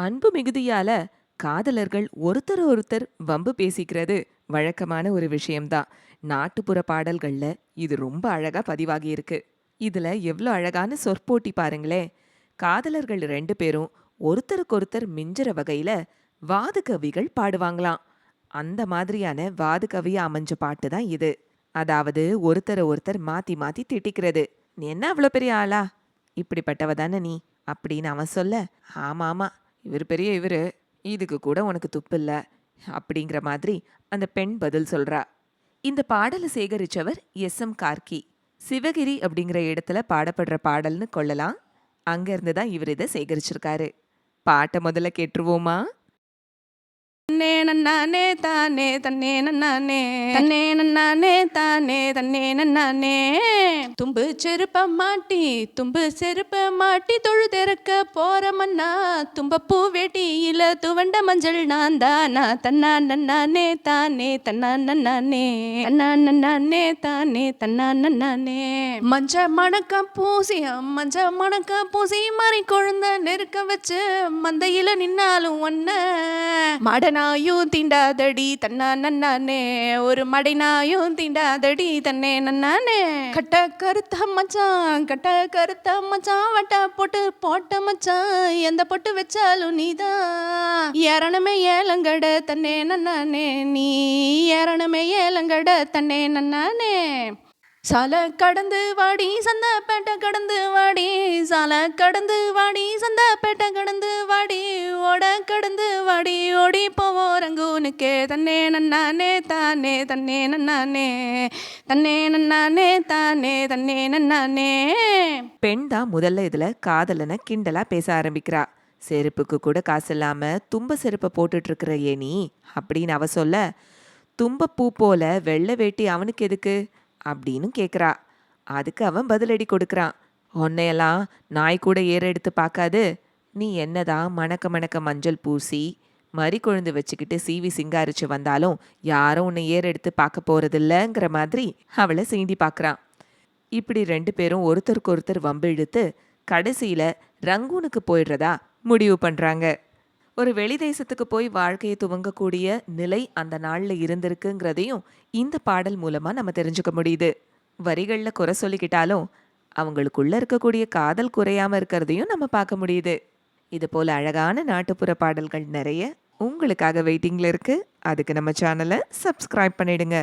அன்பு மிகுதியால காதலர்கள் ஒருத்தர் ஒருத்தர் வம்பு பேசிக்கிறது வழக்கமான ஒரு விஷயம்தான். நாட்டுப்புற பாடல்கள்ல இது ரொம்ப அழகா பதிவாகி இருக்கு. இதுல எவ்வளோ அழகான சொற்போட்டி பாருங்களேன் காதலர்கள் ரெண்டு பேரும் ஒருத்தருக்கொருத்தர் மிஞ்சுற வகையில வாது கவிகள் பாடுவாங்களாம். அந்த மாதிரியான வாது கவியா அமைஞ்ச பாட்டு தான் இது. அதாவது ஒருத்தரை ஒருத்தர் மாத்தி மாத்தி திட்டிக்கிறது. நீ என்ன அவ்வளோ பெரிய ஆளா? இப்படிப்பட்டவ தானே நீ? அப்படின்னு அவன் சொல்ல ஆமாமா. இவர் பெரிய இவரு இதுக்கு கூட உனக்கு துப்பு இல்ல அப்படிங்கிற மாதிரி அந்த பெண் பதில் சொல்றா. இந்த பாடலை சேகரிச்சவர் எஸ். எம். கார்கி. சிவகிரி அப்படிங்கிற இடத்துல பாடப்படுற பாடல்னு கொள்ளலாம். அங்க இருந்து தான் இவர் இதை சேகரிச்சிருக்காரு. பாட்டை முதல்ல கேட்டுருவோமா? தன்னே நன்னானே தானே தன்னே நன்னானே. தன்னே நன்னானே தானே தன்னே நன்னானே. தும்பு செருப்ப மாட்டி தும்பு செருப்ப மாட்டி தொழுதெறக்க போற மன்னா. தும்பப்பூ வேட்டியில துவண்ட மஞ்சள் நான் தானா. தன்னா நன்னானே தானே தன்னா நன்னானே. தன்னா நன்னானே தானே தன்னா நன்னானே. மஞ்ச மணக்க பூசி மஞ்ச மணக்க பூசி மாறி குழந்த நெருக்க வச்சு மந்தையில நின்னாலும் ஒன்ன. மடன மடனாயும் தீண்டாதடி தன்னா நன்னானே. ஒரு மடைனாயும் தீண்டாதடி தன்னே நன்னானே. கட்ட கருத்த மச்சான் கட்ட கருத்த மச்சான் வட்ட போட்டு போட்ட மச்சான். எந்த பொட்டு வச்சாலும் நீதான். ஏறணுமே ஏலங்கட தன்னே நன்னானே. நீ ஏறணுமே ஏலங்கட தன்னே நன்னானே. சால கடந்து வாடி சந்தப்பேட்டை கடந்து வாடி. சால கடந்து வாடி சந்தப்பேட்டை கடந்து வாடி. ஓட கடந்து வாடி ஓடி போ ரங்கூனுக்கே தன்னே நன்னானே தானே தன்னே நன்னானே. தன்னே நன்னானே தானே தன்னே நன்னானே. பெண் தான் முதல்ல இதுல காதலனை கிண்டலா பேச ஆரம்பிக்கிறா. செருப்புக்கு கூட காசு இல்லாம தும்ப செருப்பை போட்டுட்டு இருக்கிற ஏனி அப்படின்னு அவ சொல்ல தும்ப பூ போல வெள்ளை வேட்டி அவனுக்கு எதுக்கு? அப்படின்னு கேக்குறா. அதுக்கு அவன் பதிலடி கொடுக்கறான். உன்னையெல்லாம் நாய் கூட ஏற எடுத்து பார்க்காது. நீ என்னதான் மணக்க மணக்க மஞ்சள் பூசி மறி கொழுந்து வச்சுக்கிட்டு சீவி சிங்காரிச்சு வந்தாலும் யாரும் உன்னை ஏர் எடுத்து பார்க்க போறதில்லங்கிற மாதிரி அவளை சீண்டி பார்க்கறான். இப்படி ரெண்டு பேரும் ஒருத்தருக்கு ஒருத்தர் வம்பு இழுத்து கடைசியில ரங்கூனுக்கு போயிடுறதா முடிவு பண்றாங்க. ஒரு வெளி தேசத்துக்கு போய் வாழ்க்கையை துவங்கக்கூடிய நிலை அந்த நாள்ல இருந்திருக்குங்கிறதையும் இந்த பாடல் மூலமா நம்ம தெரிஞ்சுக்க முடியுது. வரிகள்ல குறை சொல்லிக்கிட்டாலும் அவங்களுக்குள்ள இருக்கக்கூடிய காதல் குறையாம இருக்கிறதையும் நம்ம பார்க்க முடியுது. இது போல அழகான நாட்டுப்புற பாடல்கள் நிறைய உங்களுக்காக வெயிட்டிங்ல இருக்கு. அதுக்கு நம்ம சேனலை சப்ஸ்கிரைப் பண்ணிடுங்க.